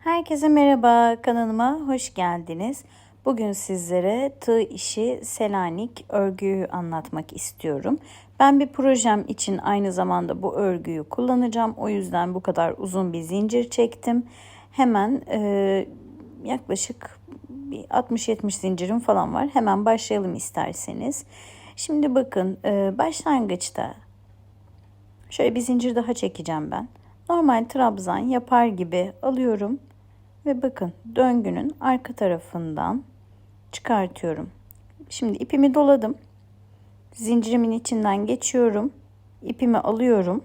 Herkese merhaba, kanalıma hoş geldiniz. Bugün sizlere tığ işi Selanik örgüyü anlatmak istiyorum. Ben bir projem için aynı zamanda bu örgüyü kullanacağım. O yüzden bu kadar uzun bir zincir çektim. Hemen e, yaklaşık bir 60-70 zincirim falan var. Hemen başlayalım isterseniz. Şimdi bakın e, başlangıçta şöyle bir zincir daha çekeceğim ben. Normal trabzan yapar gibi alıyorum ve bakın döngünün arka tarafından çıkartıyorum. Şimdi ipimi doladım. Zincirimin içinden geçiyorum. İpimi alıyorum.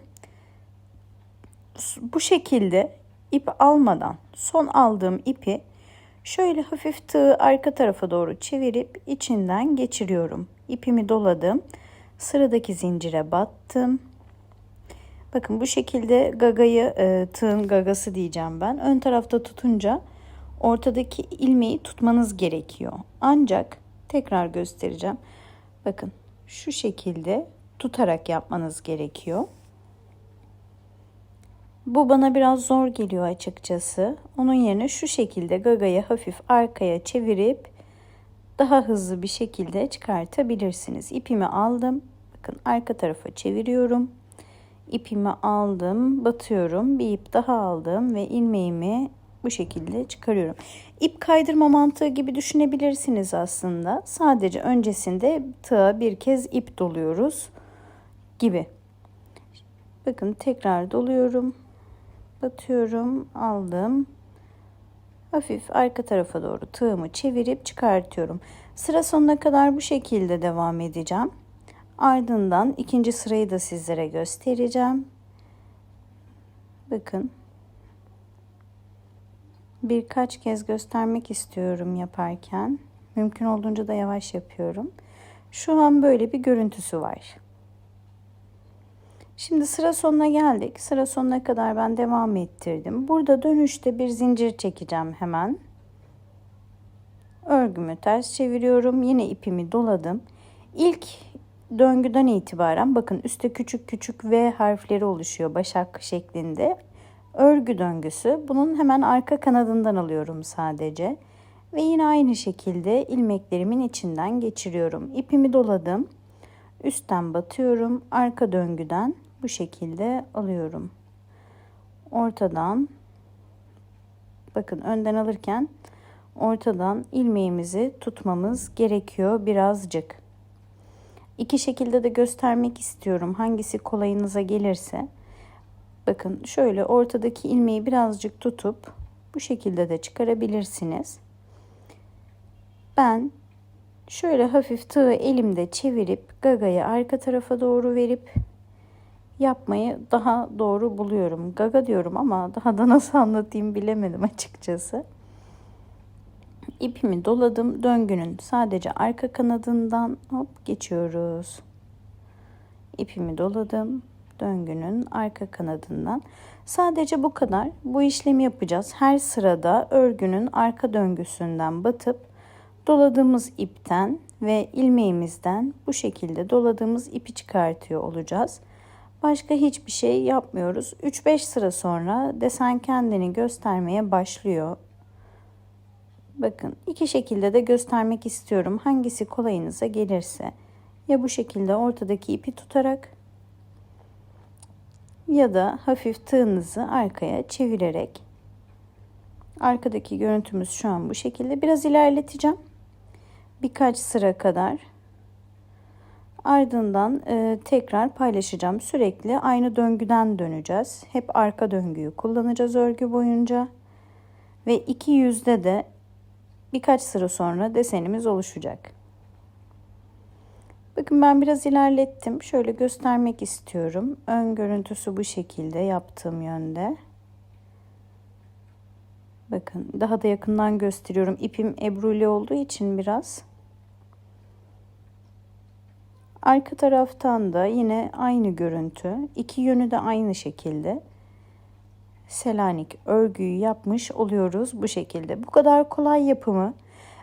Bu şekilde ip almadan son aldığım ipi şöyle hafif tığı arka tarafa doğru çevirip içinden geçiriyorum. İpimi doladım. Sıradaki zincire battım. Bakın bu şekilde gagayı e, tığın gagası diyeceğim ben. Ön tarafta tutunca ortadaki ilmeği tutmanız gerekiyor. Ancak tekrar göstereceğim. Bakın şu şekilde tutarak yapmanız gerekiyor. Bu bana biraz zor geliyor açıkçası. Onun yerine şu şekilde gagayı hafif arkaya çevirip daha hızlı bir şekilde çıkartabilirsiniz. İpimi aldım. Bakın arka tarafa çeviriyorum ipimi aldım, batıyorum. Bir ip daha aldım ve ilmeğimi bu şekilde çıkarıyorum. İp kaydırma mantığı gibi düşünebilirsiniz aslında. Sadece öncesinde tığa bir kez ip doluyoruz gibi. Bakın tekrar doluyorum. Batıyorum, aldım. Hafif arka tarafa doğru tığımı çevirip çıkartıyorum. Sıra sonuna kadar bu şekilde devam edeceğim. Ardından ikinci sırayı da sizlere göstereceğim. Bakın. Birkaç kez göstermek istiyorum yaparken. Mümkün olduğunca da yavaş yapıyorum. Şu an böyle bir görüntüsü var. Şimdi sıra sonuna geldik. Sıra sonuna kadar ben devam ettirdim. Burada dönüşte bir zincir çekeceğim hemen. Örgümü ters çeviriyorum. Yine ipimi doladım. İlk döngüden itibaren bakın üstte küçük küçük V harfleri oluşuyor başak şeklinde. Örgü döngüsü. Bunun hemen arka kanadından alıyorum sadece. Ve yine aynı şekilde ilmeklerimin içinden geçiriyorum. İpimi doladım. Üstten batıyorum. Arka döngüden bu şekilde alıyorum. Ortadan bakın önden alırken ortadan ilmeğimizi tutmamız gerekiyor birazcık. İki şekilde de göstermek istiyorum. Hangisi kolayınıza gelirse. Bakın şöyle ortadaki ilmeği birazcık tutup bu şekilde de çıkarabilirsiniz. Ben şöyle hafif tığı elimde çevirip gagayı arka tarafa doğru verip yapmayı daha doğru buluyorum. Gaga diyorum ama daha da nasıl anlatayım bilemedim açıkçası ipimi doladım. Döngünün sadece arka kanadından hop geçiyoruz. İpimi doladım. Döngünün arka kanadından. Sadece bu kadar. Bu işlemi yapacağız. Her sırada örgünün arka döngüsünden batıp doladığımız ipten ve ilmeğimizden bu şekilde doladığımız ipi çıkartıyor olacağız. Başka hiçbir şey yapmıyoruz. 3-5 sıra sonra desen kendini göstermeye başlıyor. Bakın iki şekilde de göstermek istiyorum. Hangisi kolayınıza gelirse. Ya bu şekilde ortadaki ipi tutarak ya da hafif tığınızı arkaya çevirerek arkadaki görüntümüz şu an bu şekilde. Biraz ilerleteceğim. Birkaç sıra kadar. Ardından e, tekrar paylaşacağım. Sürekli aynı döngüden döneceğiz. Hep arka döngüyü kullanacağız örgü boyunca. Ve iki yüzde de birkaç sıra sonra desenimiz oluşacak. Bakın ben biraz ilerlettim. Şöyle göstermek istiyorum. Ön görüntüsü bu şekilde yaptığım yönde. Bakın daha da yakından gösteriyorum. İpim ebruli olduğu için biraz. Arka taraftan da yine aynı görüntü. İki yönü de aynı şekilde. Selanik örgüyü yapmış oluyoruz bu şekilde. Bu kadar kolay yapımı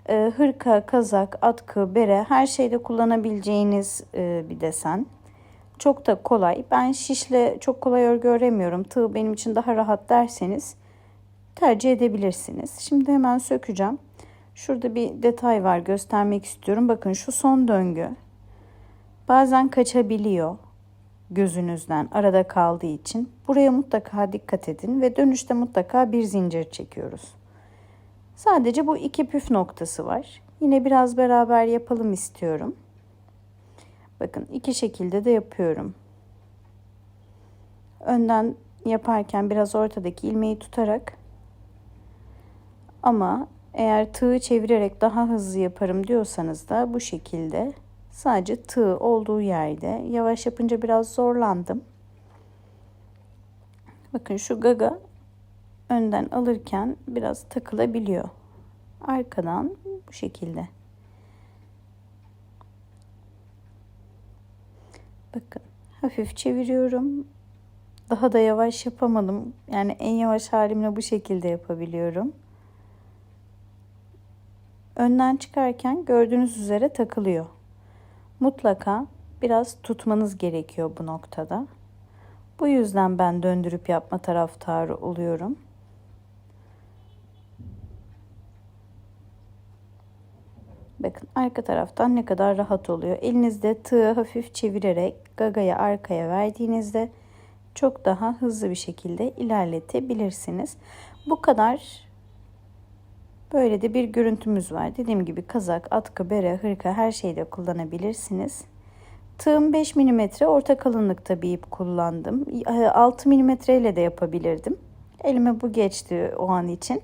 e, hırka, kazak, atkı, bere her şeyde kullanabileceğiniz e, bir desen. Çok da kolay. Ben şişle çok kolay örgü öremiyorum. Tığ benim için daha rahat derseniz tercih edebilirsiniz. Şimdi hemen sökeceğim. Şurada bir detay var göstermek istiyorum. Bakın şu son döngü bazen kaçabiliyor gözünüzden arada kaldığı için. Buraya mutlaka dikkat edin ve dönüşte mutlaka bir zincir çekiyoruz. Sadece bu iki püf noktası var. Yine biraz beraber yapalım istiyorum. Bakın iki şekilde de yapıyorum. Önden yaparken biraz ortadaki ilmeği tutarak ama eğer tığı çevirerek daha hızlı yaparım diyorsanız da bu şekilde sadece tığ olduğu yerde yavaş yapınca biraz zorlandım. Bakın şu gaga önden alırken biraz takılabiliyor. Arkadan bu şekilde. Bakın hafif çeviriyorum. Daha da yavaş yapamadım. Yani en yavaş halimle bu şekilde yapabiliyorum. Önden çıkarken gördüğünüz üzere takılıyor. Mutlaka biraz tutmanız gerekiyor bu noktada. Bu yüzden ben döndürüp yapma taraftarı oluyorum. Bakın arka taraftan ne kadar rahat oluyor. Elinizde tığı hafif çevirerek gagayı arkaya verdiğinizde çok daha hızlı bir şekilde ilerletebilirsiniz. Bu kadar böyle de bir görüntümüz var. Dediğim gibi kazak, atkı, bere, hırka her şeyde kullanabilirsiniz. Tığım 5 mm orta kalınlıkta bir ip kullandım. 6 mm ile de yapabilirdim. Elime bu geçti o an için.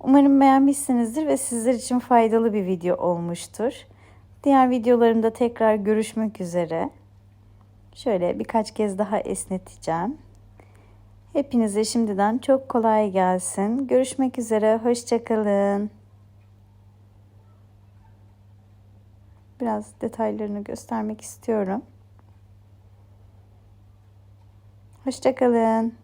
Umarım beğenmişsinizdir ve sizler için faydalı bir video olmuştur. Diğer videolarımda tekrar görüşmek üzere. Şöyle birkaç kez daha esneteceğim. Hepinize şimdiden çok kolay gelsin. Görüşmek üzere. Hoşçakalın. Biraz detaylarını göstermek istiyorum. Hoşçakalın.